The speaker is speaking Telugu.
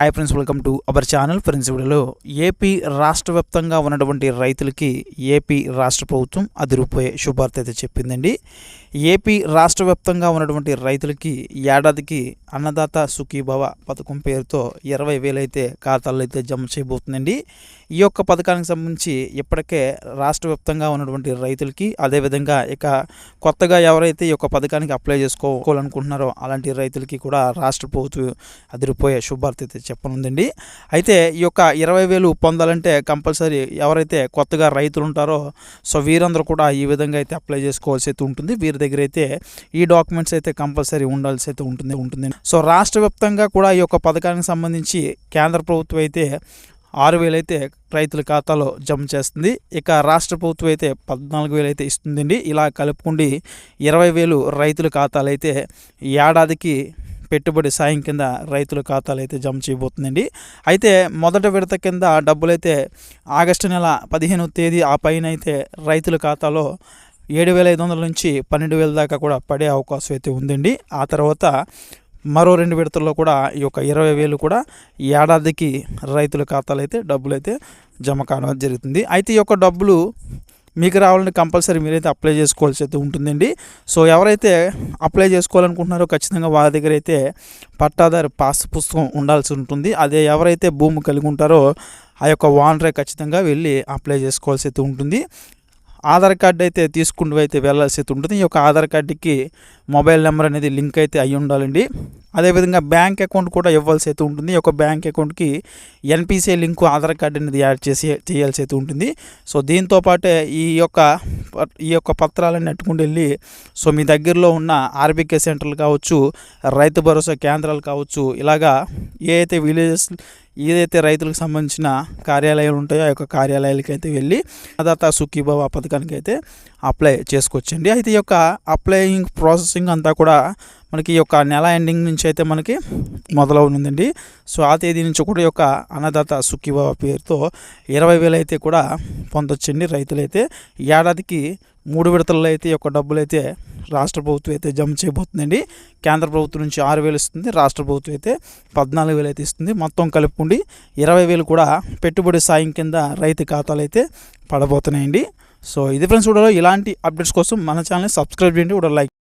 Hi friends welcome to our channel friends వీడియోలో ఏపీ రాష్ట్ర వ్యాప్తంగా ఉన్నటువంటి రైతులకి ఏపీ రాష్ట్ర ప్రభుత్వం అది శుభార్త అయితే చెప్పిందండి. ఏపీ రాష్ట్ర వ్యాప్తంగా ఉన్నటువంటి రైతులకి ఏడాదికి అన్నదాత సుఖీభవ పథకం పేరుతో ఇరవై వేలైతే అయితే ఖాతాల్లో అయితే జమ చేయబోతుందండి. ఈ యొక్క పథకానికి సంబంధించి ఇప్పటికే రాష్ట్ర వ్యాప్తంగా ఉన్నటువంటి రైతులకి అదేవిధంగా ఇక కొత్తగా ఎవరైతే ఈ యొక్క పథకానికి అప్లై చేసుకోవాలనుకుంటున్నారో అలాంటి రైతులకి కూడా రాష్ట్ర ప్రభుత్వం అదిరిపోయే శుభార్త అయితే చెప్పనుందండి. అయితే ఈ యొక్క ఇరవై వేలు పొందాలంటే కంపల్సరీ ఎవరైతే కొత్తగా రైతులు ఉంటారో సో వీరందరూ కూడా ఈ విధంగా అయితే అప్లై చేసుకోవాల్సి అయితే ఉంటుంది. వీరి దగ్గర అయితే ఈ డాక్యుమెంట్స్ అయితే కంపల్సరీ ఉండాల్సి అయితే ఉంటుంది ఉంటుంది సో రాష్ట్ర వ్యాప్తంగా కూడా ఈ యొక్క పథకానికి సంబంధించి కేంద్ర ప్రభుత్వం అయితే ఆరు వేలు అయితే రైతుల ఖాతాలో జమ చేస్తుంది. ఇక రాష్ట్ర ప్రభుత్వం అయితే పద్నాలుగు వేలు అయితే ఇస్తుందండి. ఇలా కలుపుకుండి ఇరవై వేలు రైతుల ఖాతాలు అయితే ఏడాదికి పెట్టుబడి సాయం కింద రైతుల ఖాతాలు అయితే జమ చేయబోతుందండి. అయితే మొదటి విడత కింద డబ్బులైతే ఆగస్టు నెల పదిహేను తేదీ ఆ పైన అయితే రైతుల ఖాతాలో ఏడు వేల ఐదు వందల నుంచి పన్నెండు వేల దాకా కూడా పడే అవకాశం అయితే ఉందండి. ఆ తర్వాత మరో రెండు విడతల్లో కూడా ఈ యొక్క ఇరవై వేలు కూడా ఏడాదికి రైతుల ఖాతాలు అయితే డబ్బులు అయితే జమ కావడం జరుగుతుంది. అయితే ఈ యొక్క డబ్బులు మీకు రావాలని కంపల్సరీ మీరైతే అప్లై చేసుకోవాల్సి అయితే ఉంటుందండి. సో ఎవరైతే అప్లై చేసుకోవాలనుకుంటున్నారో ఖచ్చితంగా వాళ్ళ దగ్గర అయితే పట్టాదారు పాస్ పుస్తకం ఉండాల్సి ఉంటుంది. అదే ఎవరైతే భూమి కలిగి ఉంటారో ఆ యొక్క ఓనరే ఖచ్చితంగా వెళ్ళి అప్లై చేసుకోవాల్సి అయితే ఉంటుంది. ఆధార్ కార్డు అయితే తీసుకుంటూ అయితే వెళ్ళాల్సి అయితే ఉంటుంది. ఈ యొక్క ఆధార్ కార్డుకి మొబైల్ నెంబర్ అనేది లింక్ అయితే అయి ఉండాలండి. అదేవిధంగా బ్యాంక్ అకౌంట్ కూడా ఇవ్వాల్సి అయితే ఉంటుంది. ఒక బ్యాంక్ అకౌంట్కి ఎన్పిసిఐ లింకు ఆధార్ కార్డు అనేది యాడ్ చేసి చేయాల్సి అయితే ఉంటుంది. సో దీంతో పాటే ఈ యొక్క ఈ యొక్క పత్రాలన్నీ అట్టుకుని వెళ్ళి సో మీ దగ్గరలో ఉన్న ఆర్బీకే సెంటర్లు కావచ్చు రైతు భరోసా కేంద్రాలు కావచ్చు ఇలాగా ఏ అయితే విలేజెస్ ఏదైతే రైతులకు సంబంధించిన కార్యాలయాలు ఉంటాయో ఆ యొక్క కార్యాలయాలకి అయితే వెళ్ళి అదాత సుఖీభావ పథకానికి అయితే అప్లై చేసుకోవచ్చండి. అయితే ఈ యొక్క అప్లయింగ్ ప్రాసెసింగ్ అంతా కూడా మనకి ఈ యొక్క నెల ఎండింగ్ నుంచి అయితే మనకి మొదలవునుందండి. సో ఆ తేదీ నుంచి కూడా ఈ యొక్క అన్నదాత సుఖీభవ పేరుతో ఇరవై వేలు అయితే కూడా పొందొచ్చండి రైతులైతే. ఏడాదికి మూడు విడతల్లో అయితే ఈ యొక్క డబ్బులు అయితే రాష్ట్ర ప్రభుత్వం అయితే జమ చేయబోతుందండి. కేంద్ర ప్రభుత్వం నుంచి ఆరు వేలు ఇస్తుంది రాష్ట్ర ప్రభుత్వం అయితే పద్నాలుగు వేలు అయితే ఇస్తుంది. మొత్తం కలుపుకుండి ఇరవై వేలు కూడా పెట్టుబడి సాయం కింద రైతు ఖాతాలు అయితే పడబోతున్నాయండి. సో ఇది ఫ్రెండ్స్ కూడా ఇలాంటి అప్డేట్స్ కోసం మన ఛానల్ని సబ్స్క్రైబ్ చేయండి కూడా లైక్